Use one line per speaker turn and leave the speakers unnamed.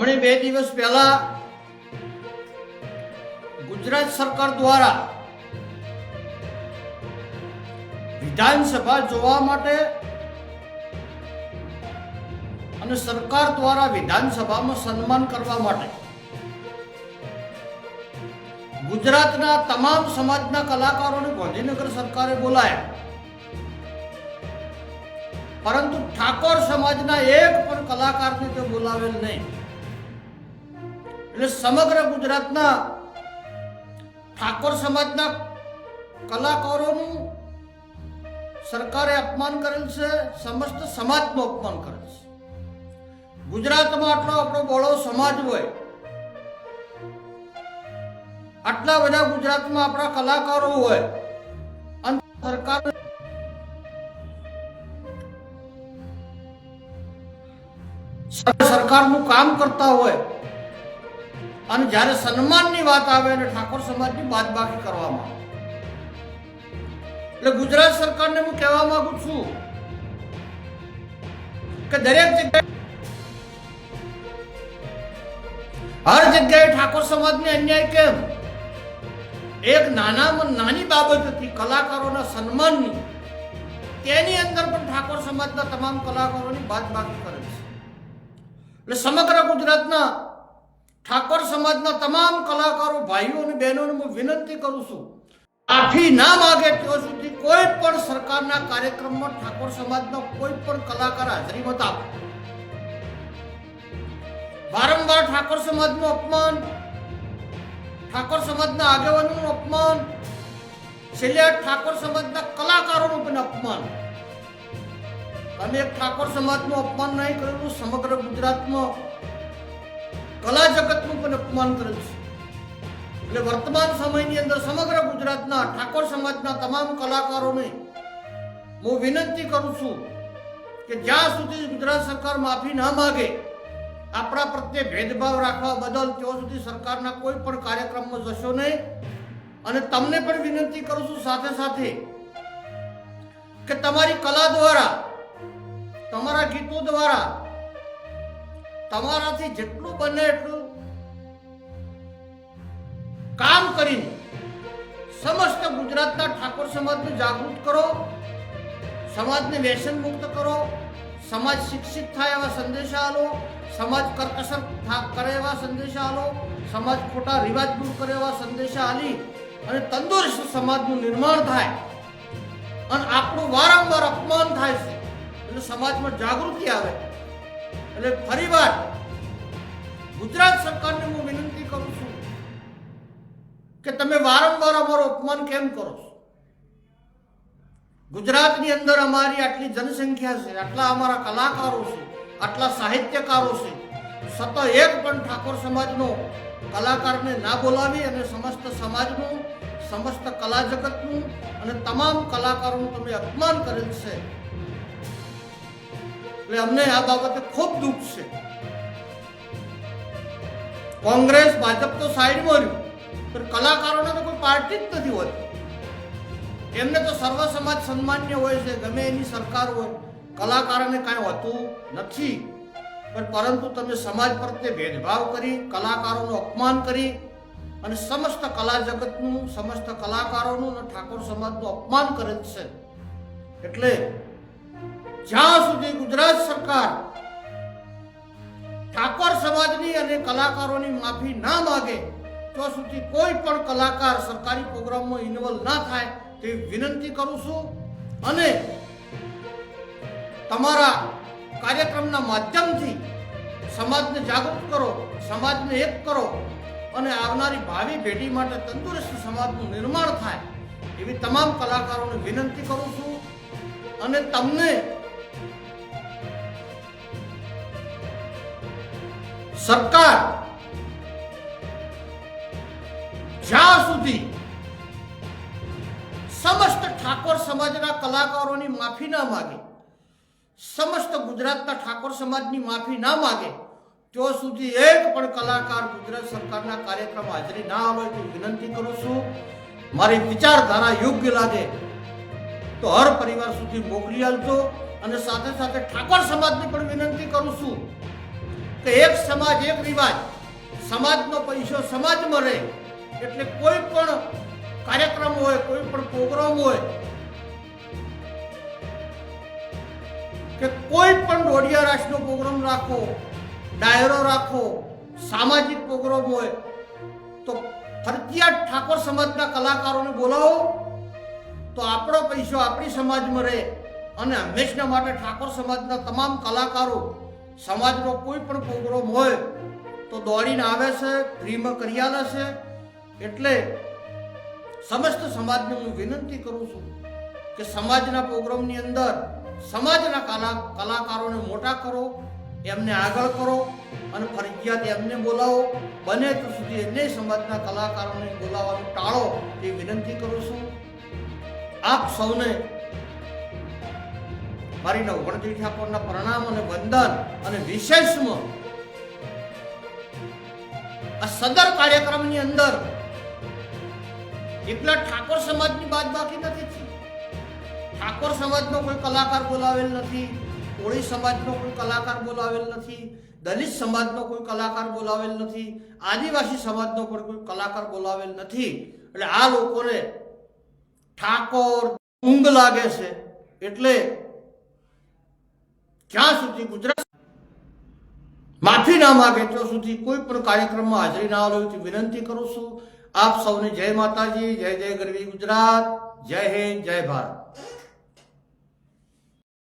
હમણે બે દિવસ પહેલા ગુજરાત સરકાર દ્વારા વિધાનસભા જોવા માટે અને સરકાર દ્વારા વિધાનસભામાં સન્માન કરવા માટે ગુજરાતના તમામ સમાજના કલાકારોને ગાંધીનગર સરકારે બોલાયા. પરંતુ ઠાકોર સમાજના એક પણ કલાકારને તે બોલાવેલ નહીં. એટલે સમગ્ર ગુજરાતના ઠાકોર સમાજના કલાકારોનું સરકારે અપમાન કરેલ છે, સમસ્ત સમાજનું અપમાન કરેલ છે. ગુજરાતમાં આટલો આપણો બોળો સમાજ હોય, આટલા બધા ગુજરાતમાં આપણા કલાકારો હોય, અને સરકાર સરકારનું કામ કરતા હોય અને જ્યારે સન્માનની વાત આવે અને ઠાકોર સમાજની બાદબાકી કરવામાં આવે. એટલે ગુજરાત સરકારને હું કહેવા માંગુ છું કે દરેક જગ્યાએ હર જગ્યાએ ઠાકોર સમાજને અન્યાય કેમ? એક નાનામાં નાની બાબત હતી, કલાકારોના સન્માનની. તેની અંદર પણ ઠાકોર સમાજના તમામ કલાકારોની બાદબાકી કરે છે. એટલે સમગ્ર ગુજરાતના ઠાકોર સમાજના તમામ કલાકારો, ભાઈઓ અને બહેનોને હું વિનંતી કરું છું માફી ના માગે ત્યાં સુધી કોઈ પણ સરકારના કાર્યક્રમમાં ઠાકોર સમાજનો કોઈ પણ કલાકાર હાજરી મત વારંવાર ઠાકોર સમાજનું અપમાન, ઠાકોર સમાજના આગેવાનોનું અપમાન, છેલ્લે ઠાકોર સમાજના કલાકારોનું પણ અપમાન. અને ઠાકોર સમાજનું અપમાન નહીં કરેલું સમગ્ર ગુજરાતમાં કલા જગતનું પણ અપમાન કરે છે. એટલે વર્તમાન સમયની અંદર સમગ્ર ગુજરાતના ઠાકોર સમાજના તમામ કલાકારોને હું વિનંતી કરું છું કે જ્યાં સુધી ગુજરાત સરકાર માફી ના માગે, આપણા પ્રત્યે ભેદભાવ રાખવા બદલ ત્યાં સુધી સરકારના કોઈ પણ કાર્યક્રમમાં જશો નહીં. અને તમને પણ વિનંતી કરું છું સાથે સાથે કે તમારી કલા દ્વારા, તમારા ગીતો દ્વારા તમારાથી જેટલું બને એટલું કામ કરીને સમસ્ત ગુજરાતના ઠાકોર સમાજને જાગૃત કરો, સમાજને વ્યસન મુક્ત કરો, સમાજ શિક્ષિત થાય એવા સંદેશા આલો, સમાજ કરકસર કરે એવા સંદેશા આલો, સમાજ ખોટા રિવાજ દૂર કરે એવા સંદેશા આલી અને તંદુરસ્ત સમાજનું નિર્માણ થાય અને આપણું વારંવાર અપમાન થાય છે. એટલે સમાજમાં જાગૃતિ આવે. એટલે ફરીવાર ગુજરાત સરકારને હું વિનંતી કરું છું કે તમે વારંવાર અમારું અપમાન કેમ કરો છો? ગુજરાતની અંદર અમારી આટલી જનસંખ્યા છે, આટલા અમારા કલાકારો છે, આટલા સાહિત્યકારો છે, સતત એક પણ ઠાકોર સમાજનો કલાકારને ના બોલાવી અને સમસ્ત સમાજનું, સમસ્ત કલા જગતનું અને તમામ કલાકારોનું તમે અપમાન કરેલ છે. એટલે અમને આ બાબતે ખૂબ દુઃખ છે. કોંગ્રેસ, ભાજપ તો સાઈડમાં રહ્યું, પણ કલાકારોને તો કોઈ પાર્ટી જ નથી હોતી. એમને તો સર્વ સમાજ સન્માન્ય હોય છે, ગમે એની સરકાર હોય. કલાકારોને કાંઈ હોતું નથી. પણ પરંતુ તમે સમાજ પ્રત્યે ભેદભાવ કરી, કલાકારોનું અપમાન કરી અને સમસ્ત કલા જગતનું, સમસ્ત કલાકારોનું અને ઠાકોર સમાજનું અપમાન કરે છે. એટલે જ્યાં સુધી ગુજરાત સરકાર ઠાકોર સમાજની અને કલાકારોની માફી ના માગે તો સુધી કોઈ પણ કલાકાર સરકારી પ્રોગ્રામમાં ઇન્વોલ્વ ના થાય તેવી વિનંતી કરું છું. અને તમારા કાર્યક્રમના માધ્યમથી સમાજને જાગૃત કરો, સમાજને એક કરો અને આવનારી ભાવિ પેઢી માટે તંદુરસ્ત સમાજનું નિર્માણ થાય, એવી તમામ કલાકારોને વિનંતી કરું છું. અને તમને સરકાર જ્યાં સુધી સમસ્ત ઠાકોર સમાજના કલાકારોની માફી ના માગે, સમસ્ત ગુજરાતના ઠાકોર સમાજની માફી ના માગે, ત્યાં સુધી એક પણ કલાકાર ગુજરાત સરકારના કાર્યક્રમ હાજરી ના આવે તો વિનંતી કરું છું. મારી વિચારધારા યોગ્ય લાગે તો હર પરિવાર સુધી મોકલી આપજો અને સાથે સાથે ઠાકોર સમાજની પણ વિનંતી કરું છું. કે એક સમાજ એક રિવાજ. સમાજનો પૈસો સમાજમાં રહે. એટલે કોઈ પણ કાર્યક્રમ હોય, કોઈ પણ પ્રોગ્રામ હોય, કે કોઈ પણ ઢોડિયા રાશિનો પ્રોગ્રામ રાખો, ડાયરો રાખો, સામાજિક પ્રોગ્રામ હોય, તો ફરજિયાત ઠાકોર સમાજના કલાકારોને બોલાવો, તો આપણો પૈસો આપણી સમાજમાં રહે અને હંમેશના માટે ઠાકોર સમાજના તમામ કલાકારો સમાજનો કોઈ પણ પ્રોગ્રામ હોય તો દોડીને આવે છે, ફ્રીમાં કરી આલે છે. એટલે સમસ્ત સમાજને હું વિનંતી કરું છું કે સમાજના પ્રોગ્રામની અંદર સમાજના કલા, કલાકારોને મોટા કરો, એમને આગળ કરો અને ફરજિયાત એમને બોલાવો. બને તો સુધી એને સમાજના કલાકારોને બોલાવવાનું ટાળો એ વિનંતી કરું છું. આપ સૌને મારી નવગણજી ઠાકોરના પ્રણામ અને વંદન અને વિશેષમાં. આ સદર કાર્યક્રમની અંદર એકલા ઠાકોર સમાજની બાદ બાકી નથી ઠાકોર સમાજનો કોઈ કલાકાર બોલાવેલ નથી. કોળી સમાજનો કોઈ કલાકાર બોલાવેલ નથી. દલિત સમાજનો કોઈ કલાકાર બોલાવેલ નથી. આદિવાસી સમાજનો પણ કોઈ કલાકાર બોલાવેલ નથી. એટલે આ લોકોને ઠાકોર ઊંઘ લાગે છે. એટલે જ્યાં સુધી ગુજરાત માફી ના ત્યાં સુધી કોઈ પણ કાર્યક્રમમાં હાજરી ના આવે વિનંતી કરું છું. આપ સૌને જય માતાજી, જય જય ગરવી ગુજરાત, જય હિન્દ, જય ભારત.